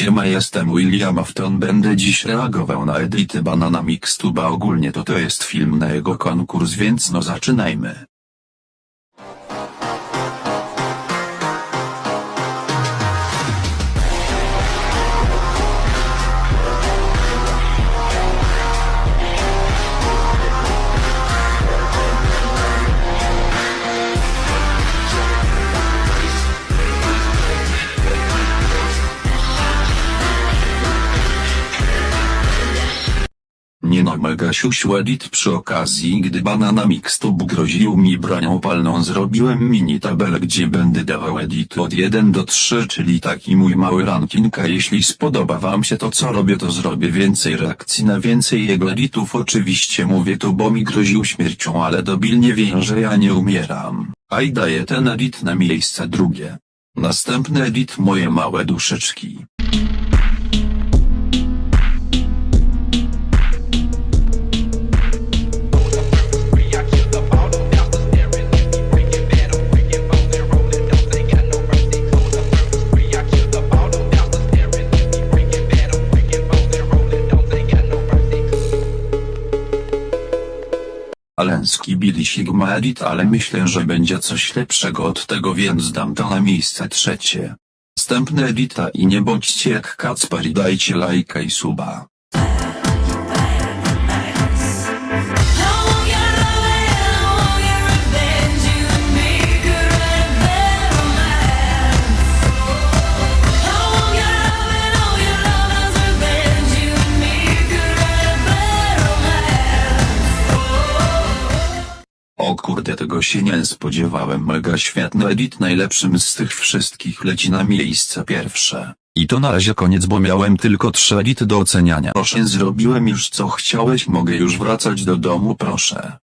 Siema jestem William Afton będę dziś reagował na edity Banana Mixtuba ogólnie to to jest film na jego konkurs więc no zaczynajmy. Nie no mega siusiu edit przy okazji gdy Banana Mixtub groził mi bronią palną zrobiłem mini tabelę gdzie będę dawał edit od 1 do 3 czyli taki mój mały ranking a jeśli spodoba wam się to co robię to zrobię więcej reakcji na więcej jego editów oczywiście mówię to bo mi groził śmiercią ale dobilnie wie że ja nie umieram. A i daję ten edit na miejsce drugie. Następny edit moje małe duszeczki. Alęski Billy Sigma Edit ale myślę, że będzie coś lepszego od tego więc dam to na miejsce trzecie. Następny edita i nie bądźcie jak Kacper i dajcie lajka i suba. O kurde tego się nie spodziewałem mega świetny edit najlepszym z tych wszystkich leci na miejsce pierwsze. I to na razie koniec bo miałem tylko trzy edity do oceniania. Proszę zrobiłem już co chciałeś mogę już wracać do domu proszę.